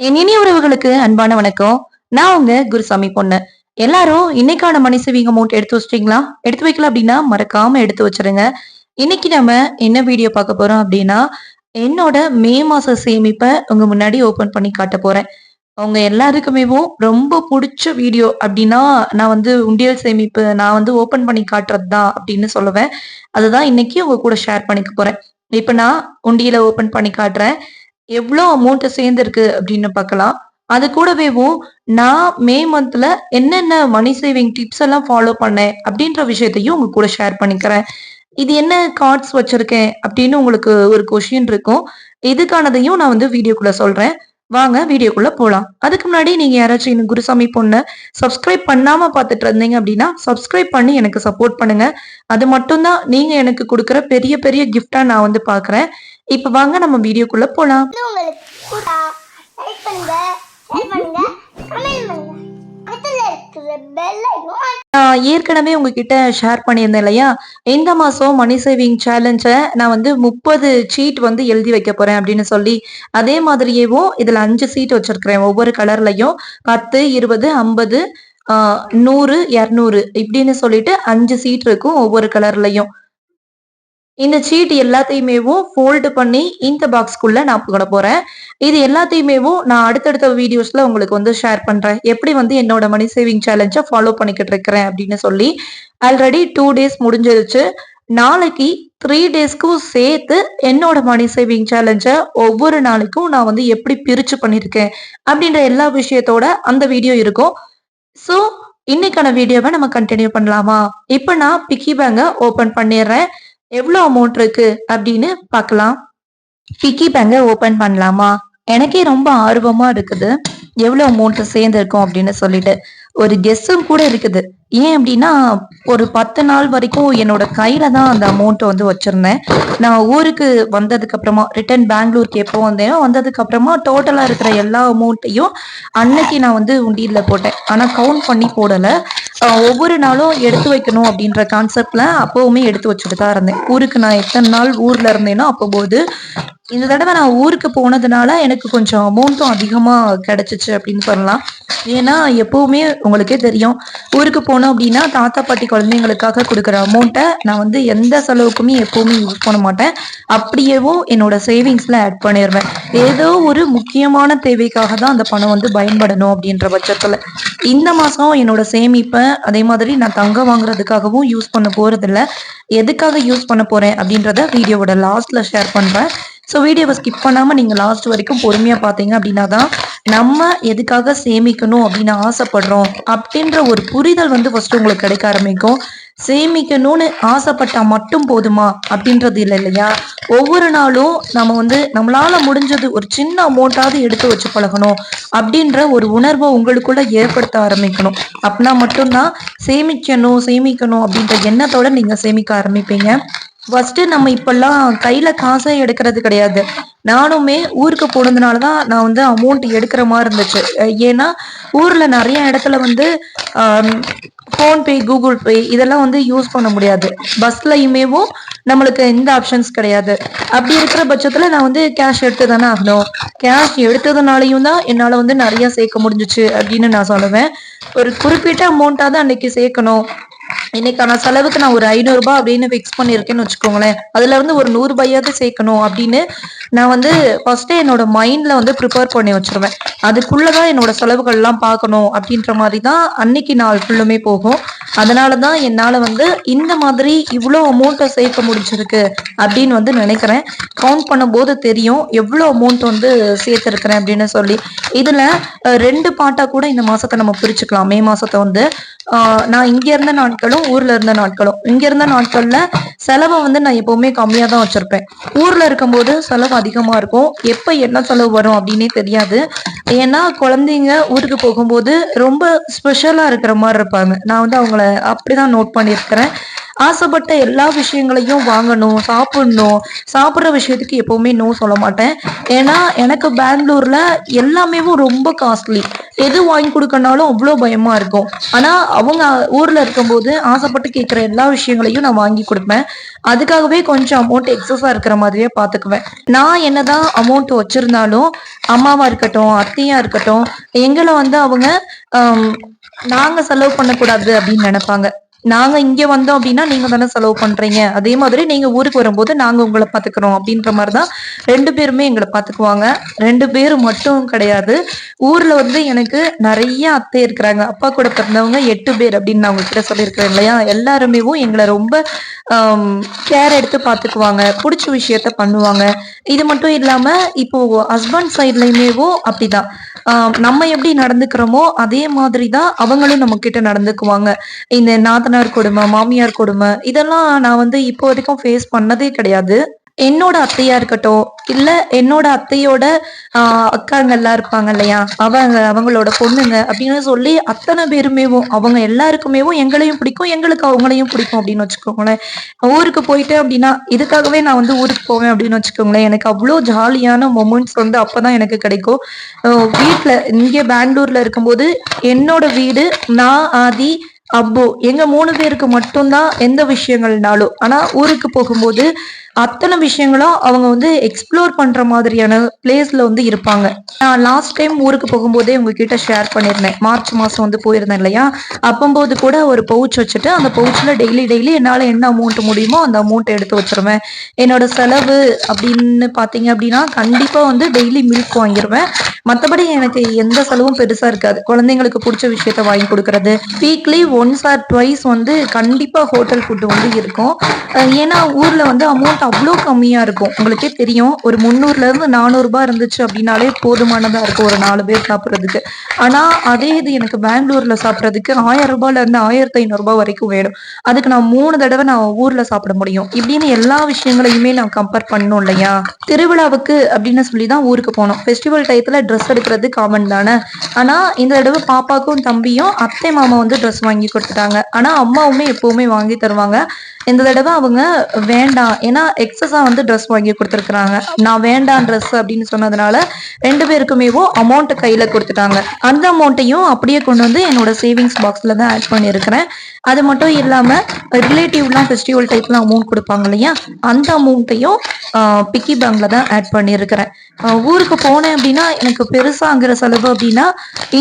என் இனி உறவுகளுக்கு அன்பான வணக்கம். நான் உங்க குருசாமி பொண்ணு. எல்லாரும் இன்னைக்கான மணி அமௌண்ட் எடுத்து வச்சிட்டீங்களா? எடுத்து வைக்கல அப்படின்னா மறக்காம எடுத்து வச்சிருங்க. இன்னைக்கு நம்ம என்ன வீடியோ பார்க்க போறோம் அப்படின்னா என்னோட மே மாச சேமிப்பை உங்க முன்னாடி ஓபன் பண்ணி காட்ட போறேன். அவங்க எல்லாருக்குமேவும் ரொம்ப பிடிச்ச வீடியோ அப்படின்னா நான் வந்து உண்டியல் சேமிப்பு நான் வந்து ஓபன் பண்ணி காட்டுறது தான் அப்படின்னு சொல்லுவேன். அதுதான் இன்னைக்கு உங்க கூட ஷேர் பண்ணிக்க போறேன். இப்ப நான் உண்டியல ஓபன் பண்ணி காட்டுறேன். எவ்வளோ அமௌண்ட் சேர்ந்துருக்கு அப்படின்னு பார்க்கலாம். அது கூடவேவும் நான் மே மந்த்ல என்னென்ன மணி சேவிங் டிப்ஸ் எல்லாம் ஃபாலோ பண்ணேன் அப்படின்ற விஷயத்தையும் உங்க கூட ஷேர் பண்ணிக்கிறேன். இது என்ன கார்ட்ஸ் வச்சிருக்கேன் அப்படின்னு உங்களுக்கு ஒரு கொஷின் இருக்கும். இதுக்கானதையும் நான் வந்து வீடியோக்குள்ள சொல்றேன். வாங்க வீடியோக்குள்ள போலாம். அதுக்கு முன்னாடி நீங்க யாராச்சும் இன்னும் குருசாமி பொண்ணு சப்ஸ்கிரைப் பண்ணாம பார்த்துட்டு இருந்தீங்க அப்படின்னா சப்ஸ்கிரைப் பண்ணி எனக்கு சப்போர்ட் பண்ணுங்க. அது மட்டும்தான் நீங்க எனக்கு கொடுக்குற பெரிய பெரிய கிஃப்டா நான் வந்து பாக்குறேன் இப்ப வாங்க நம்ம வீடியோக்குள்ள போலாம். நான் ஏற்கனவே உங்ககிட்ட ஷேர் பண்ணியிருந்தேன் இல்லையா? இந்த மாசம் மணி சேவிங் சேலஞ்சை நான் வந்து முப்பது சீட் வந்து எழுதி வைக்க போறேன் அப்படின்னு சொல்லி அதே மாதிரியேவும் இதுல அஞ்சு சீட் வச்சிருக்கிறேன் ஒவ்வொரு கலர்லயும் பத்து இருபது ஐம்பது நூறு இரநூறு இப்படின்னு சொல்லிட்டு அஞ்சு சீட் இருக்கும் ஒவ்வொரு கலர்லயும் இந்த சீட் எல்லாத்தையுமேவும் ஃபோல்டு பண்ணி இந்த பாக்ஸ்க்குள்ள நான் போட போறேன். இது எல்லாத்தையுமேவும் நான் அடுத்தடுத்த வீடியோஸ்ல உங்களுக்கு வந்து ஷேர் பண்றேன். எப்படி வந்து என்னோட மணி சேவிங் சேலஞ்சை ஃபாலோ பண்ணிக்கிட்டு இருக்கிறேன் அப்படின்னு சொல்லி. ஆல்ரெடி டூ டேஸ் முடிஞ்சிருச்சு. நாளைக்கு த்ரீ டேஸ்க்கும் சேர்த்து என்னோட மணி சேவிங் சேலஞ்சை ஒவ்வொரு நாளைக்கும் நான் வந்து எப்படி பிரிச்சு பண்ணியிருக்கேன் அப்படின்ற எல்லா விஷயத்தோட அந்த வீடியோ இருக்கும். ஸோ இன்னைக்கான வீடியோவை நம்ம கண்டினியூ பண்ணலாமா? இப்போ நான் பிக்கி பேங்கை ஓப்பன் பண்ணிடுறேன். எவ்வளோ அமௌண்ட் இருக்கு அப்படின்னு பார்க்கலாம் பிக்கி பேங்கை ஓப்பன் பண்ணலாமா? எனக்கே ரொம்ப ஆர்வமா இருக்குது. எவ்வளோ அமௌண்ட் சேர்ந்துருக்கும் அப்படின்னு சொல்லிட்டு. ஒரு கெஸ்ஸும் கூட இருக்குது. ஏன் அப்படின்னா ஒரு பத்து நாள் வரைக்கும் என்னோட கையில தான் அந்த அமௌண்ட் வந்து வச்சிருந்தேன். நான் ஊருக்கு வந்ததுக்கு அப்புறமா ரிட்டர்ன் பெங்களூருக்கு எப்போ வந்தேனோ வந்ததுக்கு அப்புறமா டோட்டலா இருக்கிற எல்லா அமௌண்ட்டையும் அன்னைக்கு நான் வந்து உண்டியல்ல போட்டேன். ஆனா கவுண்ட் பண்ணி போடல. ஒவ்வொரு நாளும் எடுத்து வைக்கணும் அப்படின்ற கான்செப்ட்ல அப்பவுமே எடுத்து வச்சுட்டு தான் இருந்தேன். ஊருக்கு நான் எத்தனை நாள் ஊர்ல இருந்தேனோ அப்போ போது இந்த தடவை நான் ஊருக்கு போனதுனால எனக்கு கொஞ்சம் அமௌண்ட்டும் அதிகமாக கிடச்சிச்சு அப்படின்னு சொல்லலாம். ஏன்னா எப்போவுமே உங்களுக்கே தெரியும் ஊருக்கு போனோம் அப்படின்னா தாத்தா பாட்டி குழந்தைங்களுக்காக கொடுக்குற அமௌண்ட்டை நான் வந்து எந்த செலவுக்குமே எப்போவுமே யூஸ் பண்ண மாட்டேன். அப்படியேவும் என்னோட சேவிங்ஸில் ஆட் பண்ணிடுவேன் ஏதோ ஒரு முக்கியமான தேவைக்காக தான் அந்த பணம் வந்து பயன்படணும் அப்படின்ற பட்சத்தில். இந்த மாதம் என்னோட சேமிப்பை அதே மாதிரி நான் தங்கம் வாங்குறதுக்காகவும் யூஸ் பண்ண போகிறதில்ல எதுக்காக யூஸ் பண்ண போகிறேன் அப்படின்றத வீடியோவோட லாஸ்ட்டில் ஷேர் பண்ணுறேன் ஸோ வீடியோவை ஸ்கிப் பண்ணாமல் நீங்கள் லாஸ்ட் வரைக்கும் பொறுமையாக பார்த்தீங்க அப்படின்னா தான் நம்ம எதுக்காக சேமிக்கணும் அப்படின்னு ஆசைப்படுறோம் அப்படின்ற ஒரு புரிதல் வந்து ஃபஸ்ட்டு உங்களுக்கு கிடைக்க ஆரம்பிக்கும். சேமிக்கணும்னு ஆசைப்பட்டா மட்டும் போதுமா அப்படின்றது இல்லை இல்லையா? ஒவ்வொரு நாளும் நம்ம வந்து நம்மளால முடிஞ்சது ஒரு சின்ன அமௌண்ட்டாவது எடுத்து வச்சு பழகணும் அப்படின்ற ஒரு உணர்வை உங்களுக்குள்ள ஏற்படுத்த ஆரம்பிக்கணும். அப்படின்னா மட்டும்தான் சேமிக்கணும் சேமிக்கணும் அப்படின்ற எண்ணத்தோட நீங்க சேமிக்க ஆரம்பிப்பீங்க. ஃபர்ஸ்ட் நம்ம இப்பெல்லாம் கையில காசே எடுக்கிறது கிடையாது. நானுமே ஊருக்கு போனதுனால தான் நான் வந்து அமௌண்ட் எடுக்கிற மாதிரி இருந்துச்சு. ஏன்னா ஊர்ல நிறைய இடத்துல வந்து ஃபோன்பே கூகுள் பே இதெல்லாம் வந்து யூஸ் பண்ண முடியாது. பஸ்லயுமேவும் நம்மளுக்கு எந்த ஆப்ஷன்ஸ் கிடையாது. அப்படி இருக்கிற பட்சத்துல நான் வந்து கேஷ் எடுத்து தானே ஆகணும். கேஷ் எடுத்ததுனாலையும் தான் என்னால வந்து நிறைய சேர்க்க முடிஞ்சுச்சு அப்படின்னு நான் சொல்லுவேன். ஒரு குறிப்பிட்ட அமௌண்ட்டாவது அன்னைக்கு சேர்க்கணும். இன்னைக்கான செலவுக்கு நான் ஒரு ஐநூறு ரூபாய் அப்படின்னு ஃபிக்ஸ் பண்ணியிருக்கேன்னு வச்சுக்கோங்களேன். அதுல இருந்து ஒரு நூறு ரூபாயாவது சேர்க்கணும் அப்படின்னு நான் வந்து ஃபர்ஸ்டே என்னோட மைண்ட்ல வந்து ப்ரிப்பேர் பண்ணி வச்சிருவேன். அதுக்குள்ளதான் என்னோட செலவுகள் எல்லாம் பார்க்கணும் அப்படின்ற மாதிரி தான் அன்னைக்கு நாள் ஃபுல்லுமே போகும். அதனால தான் என்னால வந்து இந்த மாதிரி இவ்வளோ அமௌண்ட்டை சேர்க்க முடிஞ்சிருக்கு அப்படின்னு வந்து நினைக்கிறேன். கவுண்ட் பண்ணும்போது தெரியும் எவ்வளோ அமௌண்ட் வந்து சேர்த்துருக்கிறேன் அப்படின்னு சொல்லி. இதுல ரெண்டு பாட்டா கூட இந்த மாசத்தை நம்ம பிரிச்சுக்கலாம். மே மாசத்தை வந்து நான் இங்க இருந்த நாட்களும் ஊர்ல இருந்த நாட்களும். இங்க இருந்த நாட்கள்ல செலவை வந்து நான் எப்பவுமே கம்மியா தான் வச்சிருப்பேன். ஊர்ல இருக்கும்போது செலவு அதிகமா இருக்கும். எப்ப என்ன செலவு வரும் அப்படின்னே தெரியாது. ஏன்னா குழந்தைங்க ஊருக்கு போகும்போது ரொம்ப ஸ்பெஷலா இருக்கிற மாதிரி இருப்பாங்க. நான் வந்து அவங்கள அப்படிதான் நோட் பண்ணியிருக்கிறேன். ஆசைப்பட்ட எல்லா விஷயங்களையும் வாங்கணும் சாப்பிடணும். சாப்பிட்ற விஷயத்துக்கு எப்பவுமே நோ சொல்ல மாட்டேன். ஏன்னா எனக்கு பெங்களூர்ல எல்லாமே ரொம்ப காஸ்ட்லி எது வாங்கி கொடுக்கனாலும் அவ்வளோ பயமா இருக்கும். ஆனா அவங்க ஊர்ல இருக்கும்போது ஆசைப்பட்டு கேட்குற எல்லா விஷயங்களையும் நான் வாங்கி கொடுப்பேன். அதுக்காகவே கொஞ்சம் அமௌண்ட் எக்ஸஸா இருக்கிற மாதிரியே பாத்துக்குவேன் நான் என்னதான் அமௌண்ட் வச்சிருந்தாலும் அம்மாவா இருக்கட்டும் அத்தையா இருக்கட்டும் எங்களை வந்து அவங்க நாங்கள் நாங்க செலவு பண்ணக்கூடாது அப்படின்னு நினைப்பாங்க. நாங்க இங்க வந்தோம் அப்படின்னா நீங்க தானே செலவு பண்றீங்க. அதே மாதிரி நீங்க ஊருக்கு வரும்போது நாங்க உங்களை பாத்துக்கிறோம் அப்படின்ற மாதிரிதான் ரெண்டு பேருமே எங்களை பாத்துக்குவாங்க. ரெண்டு பேர் மட்டும் கிடையாது. ஊர்ல வந்து எனக்கு நிறைய அத்தை இருக்கிறாங்க. அப்பா கூட பிறந்தவங்க எட்டு பேர் அப்படின்னு நான் உங்ககிட்ட சொல்லியிருக்கிறேன் இல்லையா? எல்லாருமே எங்களை ரொம்ப கேர் எடுத்து பாத்துக்குவாங்க. பிடிச்ச விஷயத்த பண்ணுவாங்க. இது மட்டும் இல்லாம இப்போ ஹஸ்பண்ட் சைட்லயுமேவோ அப்படிதான். நம்ம எப்படி நடந்துக்கிறோமோ அதே மாதிரி தான் அவங்களும் நம்ம கிட்ட நடந்துக்குவாங்க. இந்த நாத்தனார் கொடுமை மாமியார் கொடுமை இதெல்லாம் நான் வந்து இப்போ வரைக்கும் ஃபேஸ் பண்ணதே கிடையாது. என்னோட அத்தையா இருக்கட்டும் இல்ல என்னோட அத்தையோட ஆஹ், அக்காங்க எல்லாம் இருப்பாங்க இல்லையா? அவங்க அவங்களோட பொண்ணுங்க அப்படின்னு சொல்லி அத்தனை பேருமேவும் அவங்க எல்லாருக்குமேவும் எங்களையும் பிடிக்கும் எங்களுக்கு அவங்களையும் பிடிக்கும் அப்படின்னு வச்சுக்கோங்களேன். ஊருக்கு போயிட்டேன் அப்படின்னா இதுக்காகவே நான் வந்து ஊருக்கு போவேன் அப்படின்னு வச்சுக்கோங்களேன். எனக்கு அவ்வளோ ஜாலியான மொமெண்ட்ஸ் வந்து அப்பதான் எனக்கு கிடைக்கும். வீட்டுல இங்கே பெங்களூர்ல இருக்கும்போது என்னோட வீடு நான் ஆதி அப்போ எங்க மூணு பேருக்கு மட்டும்தான் எந்த விஷயங்கள்னாலும். ஆனா ஊருக்கு போகும்போது அத்தனை விஷயங்களும் அவங்க வந்து எக்ஸ்ப்ளோர் பண்ற மாதிரியான பிளேஸ்ல வந்து இருப்பாங்க. நான் லாஸ்ட் டைம் ஊருக்கு போகும்போதே உங்ககிட்ட ஷேர் பண்ணியிருந்தேன். மார்ச் மாசம் வந்து போயிருந்தேன் இல்லையா? அப்பம்போது கூட ஒரு பவுச் வச்சுட்டு அந்த பவுச்ல டெய்லி டெய்லி என்னால என்ன அமௌண்ட் முடியுமோ அந்த அமௌண்ட் எடுத்து வச்சிருவேன். என்னோட செலவு அப்படின்னு பாத்தீங்க அப்படின்னா கண்டிப்பா வந்து டெய்லி மில்க் வாங்கிடுவேன் மற்றபடி எனக்கு எந்த செலவும் பெருசா இருக்காது. குழந்தைங்களுக்கு பிடிச்ச விஷயத்த வாங்கி கொடுக்கறது. வீக்லி ஒன்ஸ் ஆர் ட்வைஸ் வந்து கண்டிப்பா ஹோட்டல் ஃபுட் வந்து இருக்கும். ஏன்னா ஊர்ல வந்து அமௌண்ட் அவ்வளோ கம்மியாக இருக்கும். உங்களுக்கே தெரியும். ஒரு முந்நூறுலேருந்து நானூறுரூபா இருந்துச்சு அப்படின்னாலே போதுமானதாக இருக்கும் ஒரு நாலு பேர் சாப்பிட்றதுக்கு. ஆனால் அதே இது எனக்கு பெங்களூரில் சாப்பிட்றதுக்கு ஆயிரம் ரூபாயிலேருந்து ஆயிரத்தி ஐநூறுரூபா வரைக்கும் வேணும். அதுக்கு நான் மூணு தடவை நான் ஊரில் சாப்பிட முடியும். இப்படின்னு எல்லா விஷயங்களையுமே நான் கம்பேர் பண்ணணும் இல்லையா? திருவிழாவுக்கு அப்படின்னு சொல்லி தான் ஊருக்கு போனோம். ஃபெஸ்டிவல் டயத்தில் ட்ரெஸ் எடுக்கிறது காமன் தானே? ஆனால் இந்த தடவை பாப்பாக்கும் தம்பியும் அத்தை மாமா வந்து ட்ரெஸ் வாங்கி கொடுத்துட்டாங்க. ஆனால் அம்மாவுமே எப்போவுமே வாங்கி தருவாங்க. இந்த தடவை அவங்க வேண்டாம். ஏன்னா எக்ஸஸா வந்து ட்ரெஸ் வாங்கி கொடுத்துருக்குறாங்க. நான் வேண்டாம் ட்ரெஸ் அப்படின்னு சொன்னதுனால ரெண்டு பேருக்குமேவும் அமௌண்ட் கையில கொடுத்துட்டாங்க. அந்த அமௌண்ட்டையும் அப்படியே கொண்டு வந்து என்னோட சேவிங்ஸ் பாக்ஸ்ல தான் ஆட் பண்ணியிருக்கிறேன். அது மட்டும் இல்லாம ரிலேட்டிவ்லாம் ஃபெஸ்டிவல் டைப்லாம் அமௌண்ட் கொடுப்பாங்க இல்லையா? அந்த அமௌண்ட்டையும் பிக்கி பேங்க்ல தான் ஆட் பண்ணியிருக்கிறேன். ஊருக்கு போனேன் அப்படின்னா எனக்கு பெருசாங்கிற செலவு அப்படின்னா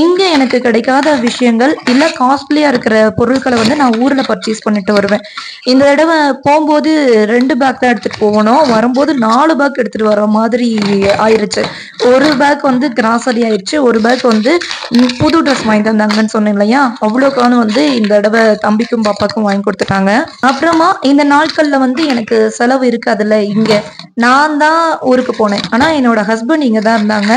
இங்க எனக்கு கிடைக்காத விஷயங்கள் இல்ல காஸ்ட்லியா இருக்கிற பொருட்களை வந்து நான் ஊரில் பர்ச்சேஸ் பண்ணிட்டு வருவேன். இந்த தடவை போகும்போது ரெண்டு பேக் தான் எடுத்துட்டு போகணும். வரும்போது நாலு பேக் எடுத்துட்டு வர மாதிரி ஆயிருச்சு. ஒரு பேக் வந்து கிராசரி ஆயிடுச்சு ஒரு பேக் வந்து புது ட்ரெஸ் வாங்கி தந்தாங்கன்னு சொன்னேன் இல்லையா? அவ்வளோக்கான வந்து இந்த தடவை தம்பிக்கும் பாப்பாக்கும் வாங்கி கொடுத்துட்டாங்க. அப்புறமா இந்த நாட்கள்ல வந்து எனக்கு செலவு இருக்காதுல்ல இங்க. நான் தான் ஊருக்கு போனேன். ஆனா என்னோட ஹஸ்பண்ட் இங்க தான் இருந்தாங்க.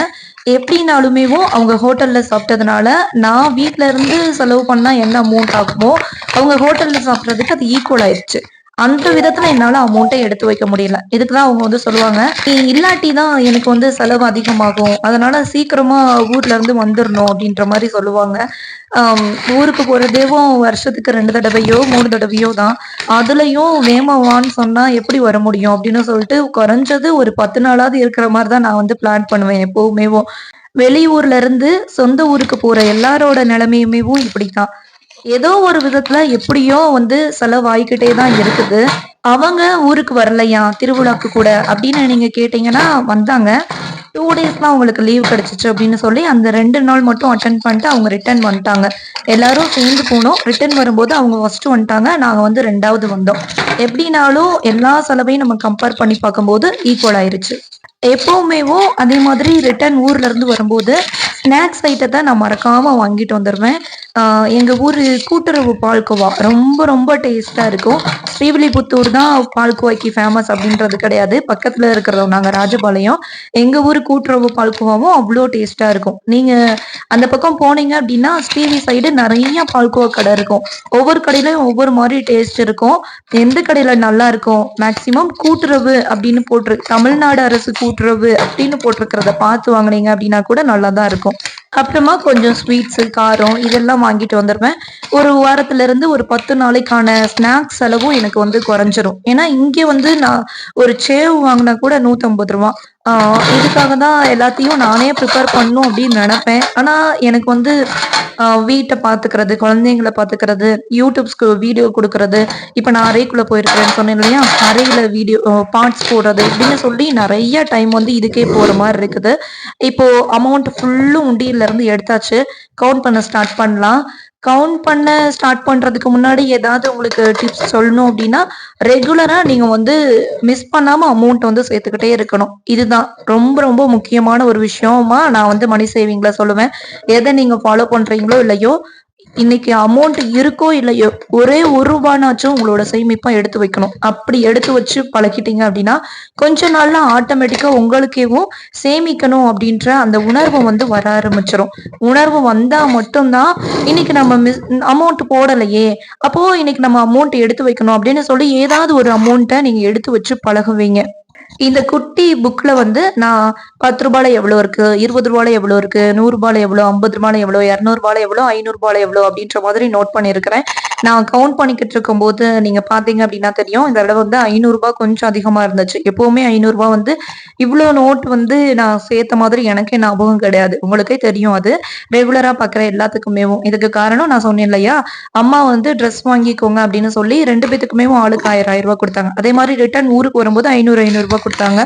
எப்படினாலுமேவும் அவங்க ஹோட்டல்ல சாப்பிட்டதுனால நான் வீட்ல இருந்து செலவு பண்ணா என்ன அமௌண்ட் ஆகுமோ அவங்க ஹோட்டல்ல சாப்பிட்றதுக்கு அது ஈக்குவல் ஆயிடுச்சு அந்த விதத்துல என்னால அமௌண்ட்டை எடுத்து வைக்க முடியல. இதுக்குதான் அவங்க வந்து சொல்லுவாங்க நீ இல்லாட்டி தான் எனக்கு வந்து செலவு அதிகமாகும். அதனால சீக்கிரமா ஊர்ல இருந்து வந்துடணும் அப்படின்ற மாதிரி சொல்லுவாங்க. ஊருக்கு போறதேவும் வருஷத்துக்கு ரெண்டு தடவையோ மூணு தடவையோ தான். அதுலயும் வேமவான்னு சொன்னா எப்படி வர முடியும் அப்படின்னு சொல்லிட்டு குறைஞ்சது ஒரு பத்து நாளாவது இருக்கிற மாதிரி தான் நான் வந்து பிளான் பண்ணுவேன் எப்பவுமேவும். வெளியூர்ல இருந்து சொந்த ஊருக்கு போற எல்லாரோட நிலைமையுமேவும் இப்படித்தான். ஏதோ ஒரு விதத்துல எப்படியோ வந்து செலவாயிக்கிட்டே தான் இருக்குது. அவங்க ஊருக்கு வரலையா? திருவிழாக்கு கூட அப்படின்னு நீங்க கேட்டீங்கன்னா வந்தாங்க. டூ டேஸ் தான் அவங்களுக்கு லீவ் கிடைச்சிச்சு அப்படின்னு சொல்லி அந்த ரெண்டு நாள் மட்டும் அட்டன் பண்ணிட்டு அவங்க ரிட்டர்ன் வந்துட்டாங்க. எல்லாரும் சேர்ந்து போனோம். ரிட்டர்ன் வரும்போது அவங்க ஃபர்ஸ்ட் வந்துட்டாங்க. நாங்க வந்து ரெண்டாவது வந்தோம். எப்படினாலும் எல்லா செலவையும் நம்ம கம்பேர் பண்ணி பார்க்கும்போது ஈக்குவல் ஆயிருச்சு. எப்பவுமேவும் அதே மாதிரி ரிட்டர்ன் ஊர்ல இருந்து வரும்போது ஸ்நாக்ஸ் ஐட்டத்தை நான் மறக்காம வாங்கிட்டு வந்துடுவேன் எங்கள் எங்க கூட்டுறவு பால்கோவா. ரொம்ப ரொம்ப டேஸ்டா இருக்கும். ஸ்ரீவில்லிபுத்தூர் தான் பால்கோவாய்க்கு ஃபேமஸ் அப்படின்றது கிடையாது. பக்கத்துல இருக்கிறோம் நாங்க ராஜபாளையம். எங்க ஊர் கூட்டுறவு பால்கோவாவும் அவ்வளோ டேஸ்டா இருக்கும். நீங்க அந்த பக்கம் போனீங்க அப்படின்னா ஸ்ரீவி சைடு நிறைய பால்கோவா கடை இருக்கும். ஒவ்வொரு கடையிலயும் ஒவ்வொரு மாதிரி டேஸ்ட் இருக்கும். எந்த கடையில நல்லா இருக்கும்? மேக்சிமம் கூட்டுறவு அப்படின்னு போட்டிருக்கு தமிழ்நாடு அரசு கூட்டுறவு அப்படின்னு போட்டிருக்கிறத பார்த்து வாங்கினீங்க அப்படின்னா கூட நல்லா தான் இருக்கும். அப்புறமா கொஞ்சம் ஸ்வீட்ஸு காரம் இதெல்லாம் வாங்கிட்டு வந்துருவேன். ஒரு வாரத்துல இருந்து ஒரு பத்து நாளைக்கான ஸ்நாக்ஸ் செலவும் எனக்கு வந்து குறைஞ்சிரும். ஏன்னா இங்கே வந்து நான் ஒரு சேவ் வாங்கினா கூட நூற்றம்பது ரூபா. இதுக்காக தான் எல்லாத்தையும் நானே ப்ரிப்பேர் பண்ணும் அப்படின்னு நினைப்பேன். ஆனால் எனக்கு வந்து வீட்டை பார்த்துக்கிறது குழந்தைங்களை பார்த்துக்கிறது யூடியூப்ஸ்க்கு வீடியோ கொடுக்கறது இப்போ நான் அறைக்குள்ளே போயிருக்கிறேன்னு சொன்னேன் இல்லையா? அறையில் வீடியோ பார்ட்ஸ் போடுறது இப்படின்னு சொல்லி நிறைய டைம் வந்து இதுக்கே போகிற மாதிரி இருக்குது. இப்போ அமௌண்ட் ஃபுல்லும் உண்டியிலேருந்து எடுத்தாச்சு. கவுண்ட் பண்ண ஸ்டார்ட் பண்ணலாம். கவுண்ட் பண்ண ஸ்டார்ட் பண்றதுக்கு முன்னாடி ஏதாவது உங்களுக்கு டிப்ஸ் சொல்லணும் அப்படின்னா ரெகுலரா நீங்க வந்து மிஸ் பண்ணாம அமௌண்ட் வந்து சேர்த்துக்கிட்டே இருக்கணும். இதுதான். ரொம்ப ரொம்ப முக்கியமான ஒரு விஷயமா நான் வந்து மணி சேவிங்ல சொல்லுவேன். எதை நீங்க ஃபாலோ பண்றீங்களோ இல்லையோ இன்னைக்கு அமௌண்ட் இருக்கோ இல்லையோ ஒரே ஒரு ரூபானாச்சும் உங்களோட சேமிப்பா எடுத்து வைக்கணும். அப்படி எடுத்து வச்சு பழக்கிட்டீங்க அப்படின்னா கொஞ்ச நாள்ல ஆட்டோமேட்டிக்கா உங்களுக்கேவும் சேமிக்கணும் அப்படின்ற அந்த உணர்வு வந்து வர ஆரம்பிச்சிடும் உணர்வு வந்தா மட்டும்தான் இன்னைக்கு நம்ம மிஸ் அமௌண்ட் போடலையே அப்போ இன்னைக்கு நம்ம அமௌண்ட் எடுத்து வைக்கணும் அப்படின்னு சொல்லி ஏதாவது ஒரு அமௌண்ட்டை நீங்க எடுத்து வச்சு பழகுவீங்க. இந்த குட்டி புக்ல வந்து நான் பத்து ரூபாயில எவ்வளவு இருக்கு? இருபது ரூபாயில எவ்வளவு இருக்கு? நூறு ரூபாயில எவ்வளவு? ஐம்பது ரூபாயில எவ்வளவு? இரநூறு ரூபாயில எவ்வளவு? ஐநூறு ரூபாயில எவ்வளவு? அப்படின்ற மாதிரி நோட் பண்ணியிருக்கிறேன். நான் கவுண்ட் பண்ணிக்கிட்டு இருக்கும்போது நீங்க பாத்தீங்க அப்படின்னா தெரியும். இந்த தடவை வந்து ஐநூறு ரூபாய் கொஞ்சம் அதிகமா இருந்துச்சு. எப்பவுமே ஐநூறு ரூபாய் வந்து இவ்வளவு நோட் வந்து நான் சேர்த்த மாதிரி எனக்கே ஞாபகம் கிடையாது. உங்களுக்கே தெரியும் அது. ரெகுலரா பாக்குற எல்லாத்துக்குமே இதுக்கு காரணம் நான் சொன்னேன் இல்லையா? அம்மா வந்து ட்ரெஸ் வாங்கிக்கோங்க அப்படின்னு சொல்லி ரெண்டு பேத்துக்குமே ஆளுக்கு ஆயிரம் ஆயிரம் ரூபாய் கொடுத்தாங்க. அதே மாதிரி ரிட்டர்ன் ஊருக்கு வரும்போது ஐநூறு ஐநூறு ரூபாய் கொடுத்தாங்க.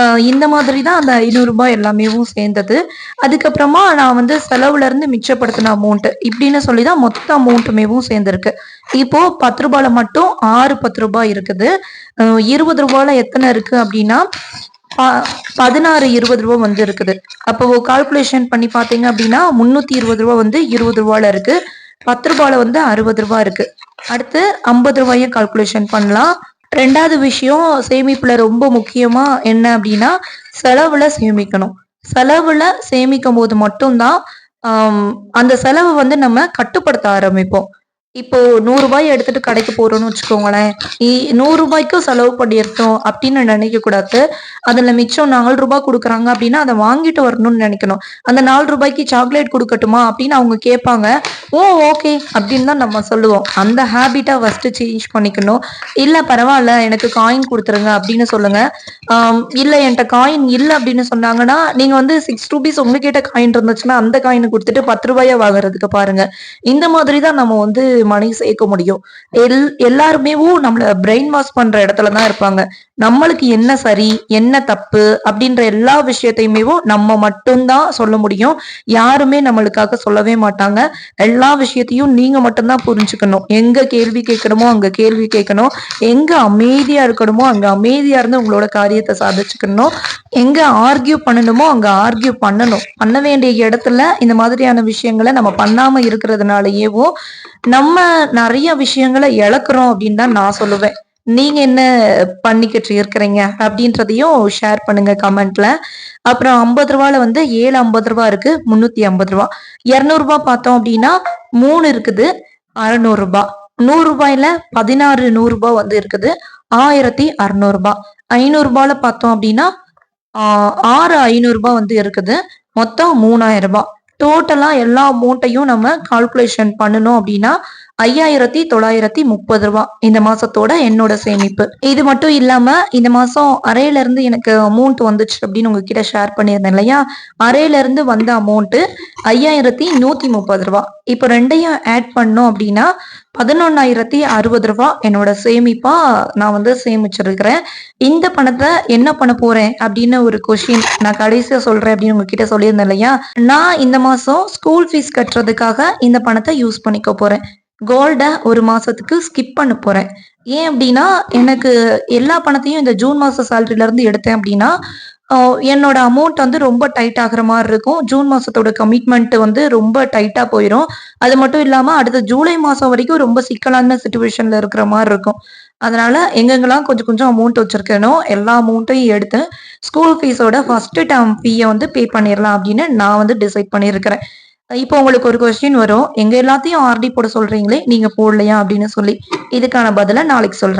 ஆஹ் இந்த மாதிரி தான் அந்த ஐநூறு ரூபாய் எல்லாமேவும் சேர்ந்தது. அதுக்கப்புறமா நான் வந்து செலவுல இருந்து மிச்சப்படுத்தின அமௌண்ட் இப்படின்னு சொல்லி தான் மொத்த அமௌண்ட்டுமேவும் சேர்ந்துருக்கு. இப்போ பத்து ரூபாயில மட்டும் ஆறு பத்து ரூபாய் இருக்குது. ஆஹ் இருபது ரூபாயில எத்தனை இருக்கு அப்படின்னா பதினாறு இருபது ரூபா வந்து இருக்குது. அப்போ கால்குலேஷன் பண்ணி பார்த்தீங்க அப்படின்னா முன்னூத்தி இருபது ரூபா வந்து இருபது ரூபாயில இருக்கு. பத்து ரூபாயில வந்து அறுபது ரூபா இருக்கு. அடுத்து ஐம்பது ரூபாய கால்குலேஷன் பண்ணலாம். ரெண்டாவது விஷயம் சேமிப்புல ரொம்ப முக்கியமா என்ன அப்படின்னா செலவுல சேமிக்கணும். செலவுல சேமிக்கும் போது மட்டும்தான் அந்த செலவை வந்து நம்ம கட்டுப்படுத்த ஆரம்பிப்போம். இப்போ நூறுரூபாய் எடுத்துட்டு கடைக்கு போறோம்னு வச்சுக்கோங்களேன். இ- செலவு பண்ணியிருக்கோம் அப்படின்னு நினைக்க கூடாது. அதுல மிச்சம் நாலு ரூபாய் கொடுக்குறாங்க அப்படின்னா அதை வாங்கிட்டு வரணும்னு நினைக்கணும். அந்த நாலு ரூபாய்க்கு சாக்லேட் கொடுக்கட்டுமா அப்படின்னு அவங்க கேட்பாங்க. ஓ ஓகே அப்படின்னு தான் நம்ம சொல்லுவோம். அந்த ஹேபிட்டை ஃபர்ஸ்ட் சேஞ்ச் பண்ணிக்கணும். இல்ல பரவாயில்ல எனக்கு காயின் கொடுத்துருங்க அப்படின்னு சொல்லுங்க. இல்ல என்கிட்ட காயின் இல்லை அப்படின்னு சொன்னாங்கன்னா நீங்க வந்து சிக்ஸ் ருபீஸ் உங்ககிட்ட காயின் இருந்துச்சுன்னா அந்த காயினை கொடுத்துட்டு பத்து ரூபாயா வாங்குறதுக்கு பாருங்க. இந்த மாதிரி தான் நம்ம வந்து மணி சேர்க்க முடியும். எல் எல்லாருமே நம்மள பிரெயின் வாஷ் பண்ற இடத்துல தான் இருப்பாங்க. நம்மளுக்கு என்ன சரி என்ன தப்பு? அப்படின்ற எல்லா விஷயத்தையுமே நம்ம மட்டும்தான் சொல்ல முடியும். யாருமே நம்மளுக்காக சொல்லவே மாட்டாங்க. எல்லா விஷயத்தையும் நீங்க மட்டும்தான் புரிஞ்சுக்கணும். எங்க கேள்வி கேட்கணுமோ அங்க கேள்வி கேட்கணும். எங்க அமைதியா இருக்கணுமோ அங்க அமைதியா இருந்து உங்களோட காரியத்தை சாதிச்சுக்கணும். எங்க ஆர்கியூ பண்ணணுமோ அங்க ஆர்கியூ பண்ணணும். பண்ண வேண்டிய இடத்துல இந்த மாதிரியான விஷயங்களை நம்ம பண்ணாம இருக்கிறதுனாலயேவோ நம்ம நிறைய விஷயங்களை இழக்கிறோம் அப்படின்னு தான் நான் சொல்லுவேன். நீங்க என்ன பண்ணிக்கிட்டு இருக்கிறீங்க அப்படின்றதையும் ஷேர் பண்ணுங்க கமெண்ட்ல அப்புறம் ஐம்பது ரூபால வந்து ஏழு ஐம்பது ரூபா இருக்கு முன்னூத்தி ஐம்பது ரூபா. இருநூறு ரூபாய் பார்த்தோம் அப்படின்னா மூணு இருக்குது அறநூறு ரூபாய் நூறு ரூபாயில பதினாறு நூறு ரூபாய் வந்து இருக்குது ஆயிரத்தி அறுநூறு ரூபாய் ஐநூறு ரூபாயில பார்த்தோம் அப்படின்னா ஆறு ஐநூறு ரூபாய் வந்து இருக்குது மொத்தம் மூணாயிரம் ரூபாய் டோட்டலா எல்லா அமௌண்ட்டையும் நம்ம கால்குலேஷன் பண்ணணும் அப்படின்னா ஐயாயிரத்தி தொள்ளாயிரத்தி முப்பது ரூபா இந்த மாசத்தோட என்னோட சேமிப்பு. இது மட்டும் இல்லாம இந்த மாசம் அறையில இருந்து எனக்கு அமௌண்ட் வந்துச்சு அப்படின்னு உங்ககிட்ட ஷேர் பண்ணியிருந்தேன் இல்லையா? அறையில இருந்து வந்த அமௌண்ட் ஐயாயிரத்தி நூத்தி முப்பது ரூபா. இப்போ ரெண்டையும் ஆட் பண்ணோம் அப்படின்னா பதினொன்னாயிரத்தி அறுபது ரூபா என்னோட சேமிப்பா நான் வந்து சேமிச்சிருக்கிறேன். இந்த பணத்தை என்ன பண்ண போறேன் அப்படின்னு ஒரு கொஷின் நான் கடைசியா சொல்றேன் அப்படின்னு உங்ககிட்ட சொல்லியிருந்தேன் இல்லையா? நான் இந்த மாசம் ஸ்கூல் ஃபீஸ் கட்டுறதுக்காக இந்த பணத்தை யூஸ் பண்ணிக்க போறேன். கோல்டை ஒரு மாசத்துக்கு ஸ்கிப் பண்ண போறேன். ஏன் அப்படின்னா எனக்கு எல்லா பணத்தையும் இந்த ஜூன் மாச சேலரில இருந்து எடுத்தேன் அப்படின்னா என்னோட அமௌண்ட் வந்து ரொம்ப டைட் ஆகுற மாதிரி இருக்கும். ஜூன் மாசத்தோட கமிட்மெண்ட் வந்து ரொம்ப டைட்டா போயிடும் அது மட்டும் இல்லாம அடுத்த ஜூலை மாசம் வரைக்கும் ரொம்ப சிக்கலான சுச்சுவேஷன்ல இருக்கிற மாதிரி இருக்கும். அதனால எங்கெங்கெல்லாம் கொஞ்சம் கொஞ்சம் அமௌண்ட் வச்சிருக்கேனோ எல்லா அமௌண்ட்டையும் எடுத்து ஸ்கூல் ஃபீஸோட ஃபர்ஸ்ட் டேர்ம் ஃபீயை வந்து பே பண்ணிடலாம் அப்படின்னு நான் வந்து டிசைட் பண்ணியிருக்கிறேன் இப்போ உங்களுக்கு ஒரு கொஸ்டின் வரும். எங்க எல்லாத்தையும் ஆர்டி போட சொல்றீங்களே நீங்க போடலையா அப்படின்னு சொல்லி இதுக்கான பதில நாளைக்கு சொல்றேன்.